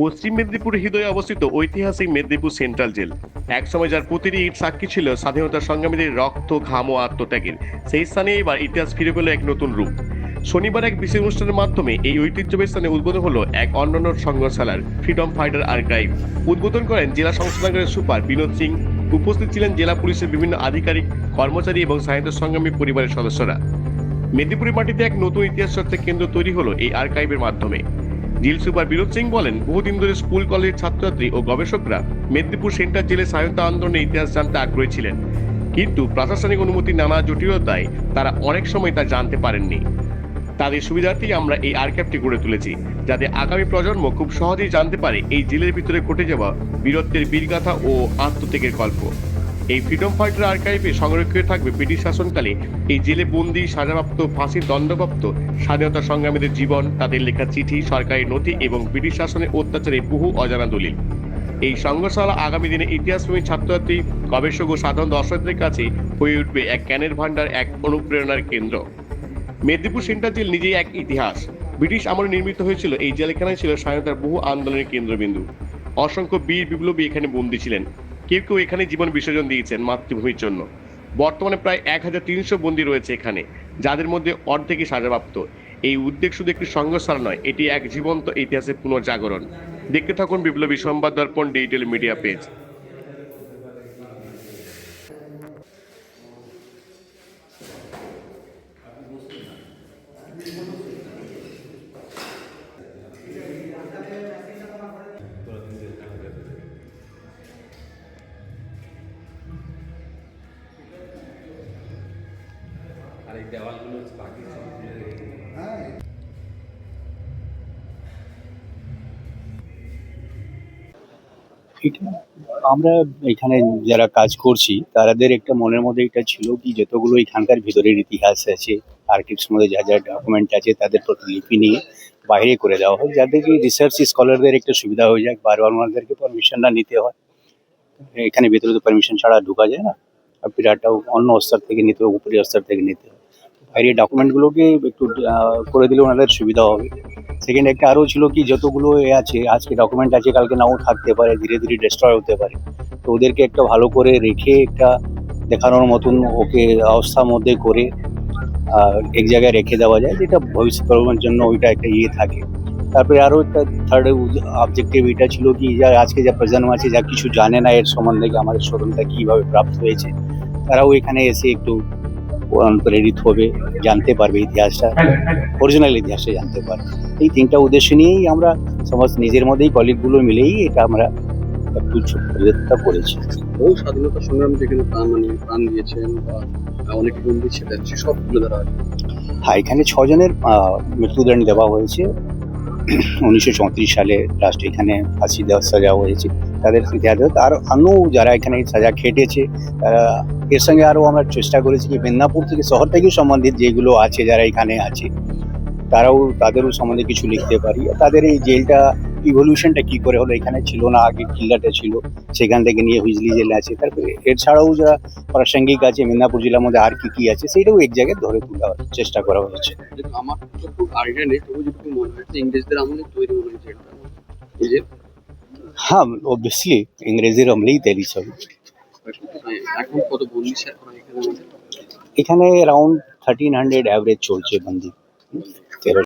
পশ্চিম মেদিনীপুর হৃদয়ে অবস্থিত ঐতিহাসিক মেদিনীপুর সেন্ট্রাল জেল। একসময় যার প্রতিটি ইট সাক্ষী ছিল স্বাধীনতা সংগ্রামীদের রক্ত, ঘাম ও আত্মত্যাগের। সেই স্থানে এবার ইতিহাস ফিরে পেল এক নতুন রূপ। শনিবার এক বিশেষ অনুষ্ঠানের মাধ্যমে এই ঐতিহ্যবাহী স্থানে উদ্বোধন হলো এক অন্যান্য সংগ্রহশালার ফ্রিডম ফাইটার আর্কাইভ উদ্বোধন করেন জেলা সংশোধনাগারের সুপার বিনোদ সিং। উপস্থিত ছিলেন জেলা পুলিশের বিভিন্ন আধিকারিক, কর্মচারী এবং স্বাধীনতা সংগ্রামী পরিবারের সদস্যরা। মেদিনীপুরের মাটিতে এক নতুন ইতিহাস চর্চার কেন্দ্র তৈরি হলো এই আর্কাইভের মাধ্যমে। জিল সুপার বিনোদ সিং বলেন, বহুদিন ধরে স্কুল, কলেজের ছাত্রছাত্রী ও গবেষকরা মেদিনীপুর সেন্টার জেলে স্বাধীনতা আন্দোলনের ইতিহাস জানতে আগ্রহী ছিলেন। কিন্তু প্রশাসনিক অনুমতি নানা জটিলতায় তারা অনেক সময় তা জানতে পারেননি। তাদের সুবিধার্থেই আমরা এই আর্কাইভটি গড়ে তুলেছি, যাতে আগামী প্রজন্ম খুব সহজেই জানতে পারে এই জেলের ভিতরে ঘটে যাওয়া বীরত্বের বীরগাথা ও আত্মত্যাগের গল্প। এই ফ্রিডম ফাইটার আর্কাইভে সংরক্ষিত থাকবে ব্রিটিশ শাসনকালে। এই জেলে বন্দি, সাজাপ্রাপ্ত, ফাঁসির দণ্ডপ্রাপ্ত, স্বাধীনতা সংগ্রামীদের জীবন, তাদের লেখা চিঠি, সরকারি নথি এবং ব্রিটিশ শাসনের অত্যাচারে বহু অজানা দলিল। এই সংগ্রহশালা আগামী দিনে ইতিহাসপ্রেমী ছাত্রছাত্রী, গবেষক ও সাধারণ দর্শকদের কাছে হয়ে উঠবে এক জ্ঞানের ভাণ্ডার, এক অনুপ্রেরণার কেন্দ্র। মেদিনীপুর সেন্ট্রাল জেল নিজেই এক ইতিহাস। ব্রিটিশ আমলে নির্মিত হয়েছিল, এই জেলখানায় ছিল স্বাধীনতার বহু আন্দোলনের কেন্দ্রবিন্দু। অসংখ্য বীর বিপ্লবী এখানে বন্দী ছিলেন। কেউ কেউ এখানে জীবন বিসর্জন দিয়েছেন মাতৃভূমির জন্য। বর্তমানে প্রায় এক হাজার তিনশো বন্দী রয়েছে এখানে, যাদের মধ্যে অর্ধেকই সাজাপ্রাপ্ত। এই উদ্যোগ শুধু একটি সংঘর্ষার নয়, এটি এক জীবন্ত ইতিহাসের পুনর্জাগরণ। দেখতে থাকুন বিপ্লবী সংবাদ দর্পণ ডিজিটাল মিডিয়া পেজ। আর এই দেওয়ালগুলো হচ্ছে বাকি সব আমরা এখানে যারা কাজ করছি তাদের একটা মনের মধ্যে এটা ছিল কি যতগুলো এখানকার ভিতরের ইতিহাস আছে আর্কিভস মধ্যে যা যা ডকুমেন্ট আছে তাদের প্রতিলিপি নিয়ে বাইরে করে দেওয়া হয় যাতে কি রিসার্চ স্কলারদের একটা সুবিধা হয়ে যায় বারবার ওনাদেরকে পারমিশন না নিতে হয়। এখানে ভেতরে তো পারমিশন ছাড়া ঢোকা যায় না। আর বিরাটটাও অন্য স্তর থেকে নিতে হবে উপরি স্তর থেকে নিতে হবে বাইরে ডকুমেন্টগুলোকে একটু করে দিলে ওনাদের সুবিধা হবে। সেকেন্ড একটা আরও ছিল কি, যতগুলো এ আছে, আজকে ডকুমেন্ট আছে, কালকে নাও থাকতে পারে, ধীরে ধীরে ডিস্ট্রয় হতে পারে। তো ওদেরকে একটা ভালো করে রেখে একটা দেখানোর মতন ওকে অবস্থার মধ্যে করে এক জায়গায় রেখে দেওয়া যায়, যেটা ভবিষ্যৎ প্রজন্মের জন্য ওইটা একটা ইয়ে থাকে। তারপরে আরও একটা থার্ড অবজেক্টিভ এটা ছিল কি, যা আজকে যা প্রজন্ম আছে, যা কিছু জানে না এর সম্বন্ধে আমাদের স্মরণটা কীভাবে প্রাপ্ত হয়েছে, তারাও এখানে এসে একটু প্রেরিত হবে জানতে পারবে ইতিহাসটা অরিজিনাল ইতিহাসটা জানতে পারবে এই তিনটা উদ্দেশ্য নিয়েই আমরা সমাজ নিজের মধ্যেই কলিগগুলো মিলেই এটা আমরা একটু ছোট করেছি বহু স্বাধীনতা সংগ্রাম যেখানে প্রাণ মানে প্রাণ দিয়েছেন বা অনেক বন্দী ছিলেন সেসব তুলে ধরা হয়। হ্যাঁ এখানে ছজনের মৃত্যুদণ্ড দেওয়া হয়েছে উনিশশো চৌত্রিশ সালে লাস্ট এখানে ফাঁসি দেওয়ার সাজা হয়েছে, তাদের ইতিহাস আর আনু যারা এখানে সাজা খেটেছে, তারা এর সঙ্গে আরও আমরা চেষ্টা করেছি যে মেদিনীপুর থেকে শহর থেকে সম্বন্ধিত যেগুলো আছে, যারা এখানে আছে, তারাও, তাদেরও সম্বন্ধে কিছু লিখতে পারি। তাদের এই জেলটা ইভলিউশনটা কি করে হলো? এখানে ছিল না আগে কিল্লাটা ছিল। সেখান থেকে নিয়ে হুইজলি জেলে আছে। তারপরে এছাড়াও যারা প্রাসঙ্গিক আছে মেদিনীপুর জেলার মধ্যে আর কি কি আছে সেটাও এক জায়গায় ধরে তোলার চেষ্টা করা হয়েছে আমার খুব আইডিয়া নেই তবু যদি মনে হয় ইংরেজদের আমলে তৈরি হয়েছে হ্যাঁ অবভিয়াসলি ইংরেজির আমলেই তৈরি ছবি হ্যাঁ, এখন কত বন্দি এখানে অ্যারাউন্ড থার্টিন হান্ড্রেড অ্যাভারেজ চলছে বন্দি।